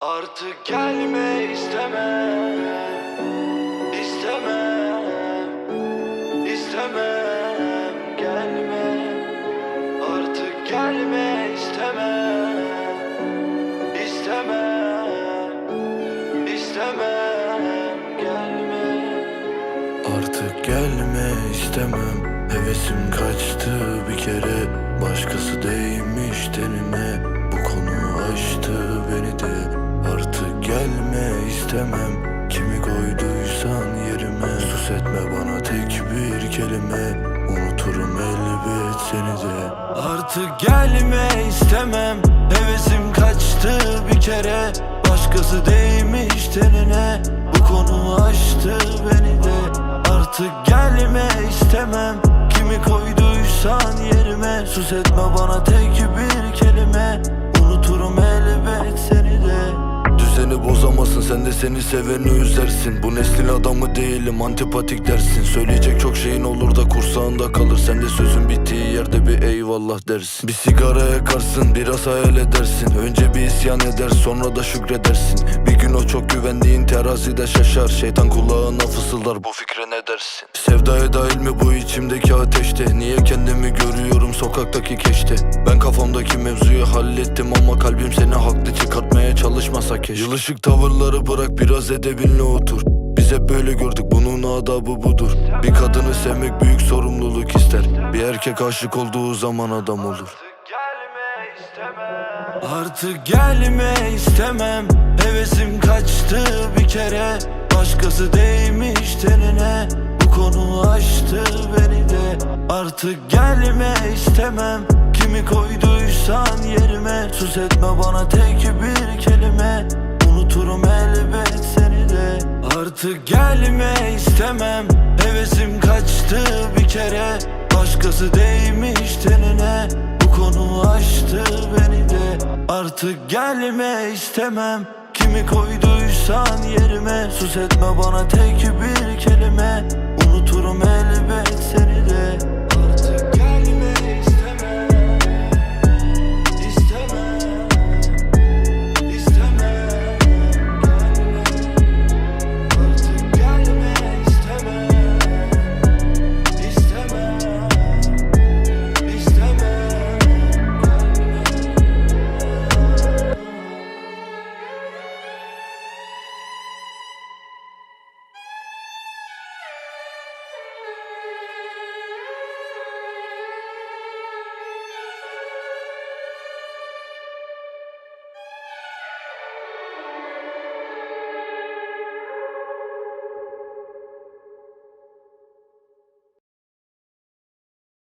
Artık gelme istemem istemem istemem gelme. Artık gelme istemem istemem istemem gelme. Artık gelme istemem Hevesim kaçtı bir kere. Başkası değmiş tenine Bu konu aştı beni istemem. Kimi koyduysan yerime. Sus etme bana tek bir kelime. Unuturum elbet seni de. Artık gelme istemem. Hevesim kaçtı bir kere. Başkası değmiş tenine. Bu konu aştı beni de. Artık gelme istemem. Kimi koyduysan yerime. Sus etme bana tek bir kelime seni seveni üzersin. Bu neslin adamı değilim antipatik dersin. Söyleyecek çok şeyin olur da kursağında kalır. Sen de sözün bittiği yerde bir eyvallah dersin. Bir sigara yakarsın biraz hayal edersin. Önce bir isyan eder sonra da şükredersin. Bir gün o çok güvendiğin terazide şaşar. Şeytan kulağına fısıldar bu fikre ne dersin? Sevdaya dahil mi bu içimdeki ateşte? Niye kendimi görüyorum sokaktaki keşte? Ben kafamdaki mevzuyu hallettim ama kalbim çıkartmaya çalışmasa keşke. Yılışık tavırları bırak biraz edebinle otur. Biz hep böyle gördük bunun adabı budur. Bir kadını sevmek büyük sorumluluk ister. Bir erkek aşık olduğu zaman adam olur. Artık gelme istemem. Hevesim kaçtı bir kere. Başkası değmiş tenine. Bu konu aştı beni de. Artık gelme istemem Kimi koyduysan yerime? Sus etme bana tek bir kelime. Unuturum elbet seni de. Artık gelme istemem. Hevesim kaçtı bir kere. Başkası değmiş tenine. Bu konu aştı beni de. Artık gelme istemem. Kimi koyduysan yerime? Sus etme bana tek bir kelime. Unuturum elbet